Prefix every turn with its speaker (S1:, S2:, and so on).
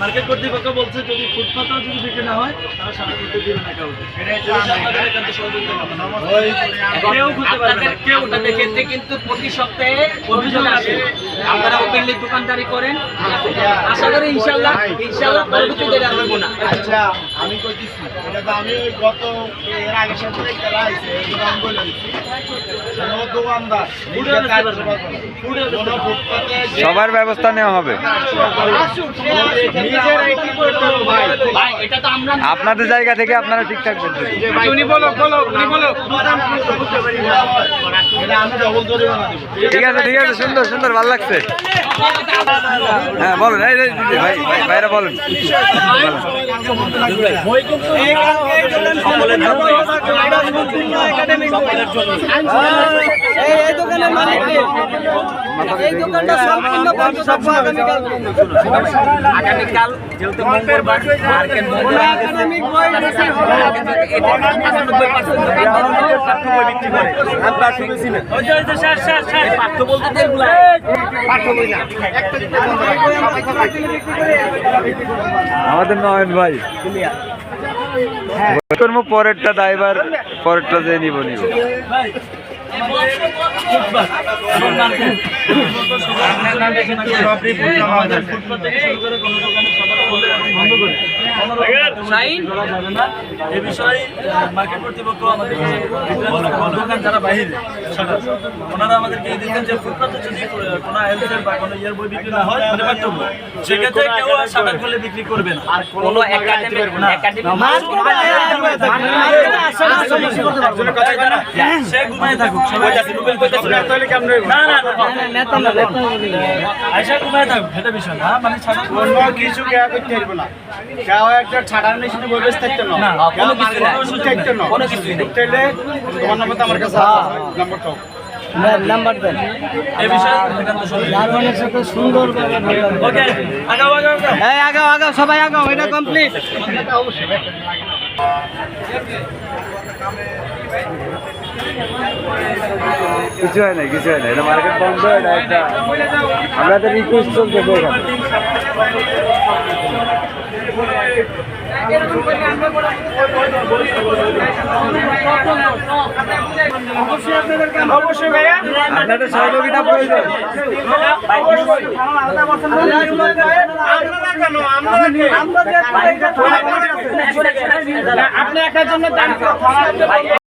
S1: Market কর্তৃপক্ষ বলছে যদি ফুটপাতেও যদি বিক্রি না হয় দিবে না কাউকে। কেউ খুঁজতে পারবে কেউ।
S2: ক্ষেত্রে কিন্তু প্রতি সপ্তাহে অভিযোগ আসে। আপনারা ওপেনলি দোকানদারি করেন। আশা করি ইনশাল্লাহ ইনশাল্লাহ পরবর্তীতে না।
S3: আচ্ছা আমি কইতেছি এটা তো আমি গত এর আগের সাথে দোকানদার
S4: সবার ব্যবস্থা নেওয়া হবে।
S3: নিজের আইটি করতে হবে ভাই
S2: ভাই এটা তো আমরা
S4: আপনাদের জায়গা থেকে আপনারা ঠিকঠাক বলছেন।
S3: উনি বলো বলো উনি বলো এটা আমি ডবল জরিমানা দেবো
S4: ঠিক আছে ঠিক আছে সুন্দর সুন্দর ভালো লাগছে। হ্যাঁ বলুন এই ভাই ভাই ভাইরা বলেন।
S1: সকলের জন্য।
S5: দোকানের মালিক কে? এই দোকানটা সম্পূর্ণ বন্ধ থাকবে আগামীকাল
S2: আগামীকাল যেহেতু মঙ্গলবার মার্কেট বন্ধ
S5: একাডেমিক বই বেশি হবে না।
S2: এটা 95% দোকানদার পাঠ্য বই বিক্রি করে এই পাঠ্য বলতে তো এগুলা।
S4: আমাদের নয়ন ভাই পরেরটা দায়বার পরেরটা যে নিব নিব
S1: ফুটপাত থেকে শুরু করে কোনো দোকানে সবার বন্ধ করে।
S2: শাহিন?
S1: এ বিষয়ে মার্কেট কর্তৃপক্ষ আমাদেরকে দোকান যারা বাহিরে ওনারা আমাদেরকে এই দিচ্ছেন যে ফুটপাতে যদি কোনো হেলথের বা কোনো ইয়ের বই বিক্রি না হয় মানে পাঠ্য সেক্ষেত্রে কেউ আর সাদা খুলে বিক্রি করবে না। আর
S2: কোনো
S1: সে ঘুমায় থাকুক। না না না ঘুমায় থাকুক। এটা বিষয় না মানে
S3: কিছু কেয়া করতে পারব না। একটা থাকতো না
S2: না, কোনো কিছু নাই।
S3: থাকতো না।
S2: কোনো কিছুই নাই।
S3: তাইলে তোমার নম্বর তো আমার কাছে আছে
S5: নাম্বার দেন।
S1: এই বিষয়ে একান্ত সহযোগিতা।
S5: দারোয়ানের সাথে সুন্দর
S1: ওকে আগাও আগাও আগাও।
S5: এই আগাও আগাও সবাই আগাও এটা কমপ্লিট
S4: কিছু হয় না কিছু হয় না এটা মার্কেট বন্ধ এটা একটা আমরা তো রিকোয়েস্ট এখানে।
S3: অবশ্যই ভাইয়া।
S4: আপনাদের সহযোগিতা প্রয়োজন।
S3: আপনি একার জন্য দান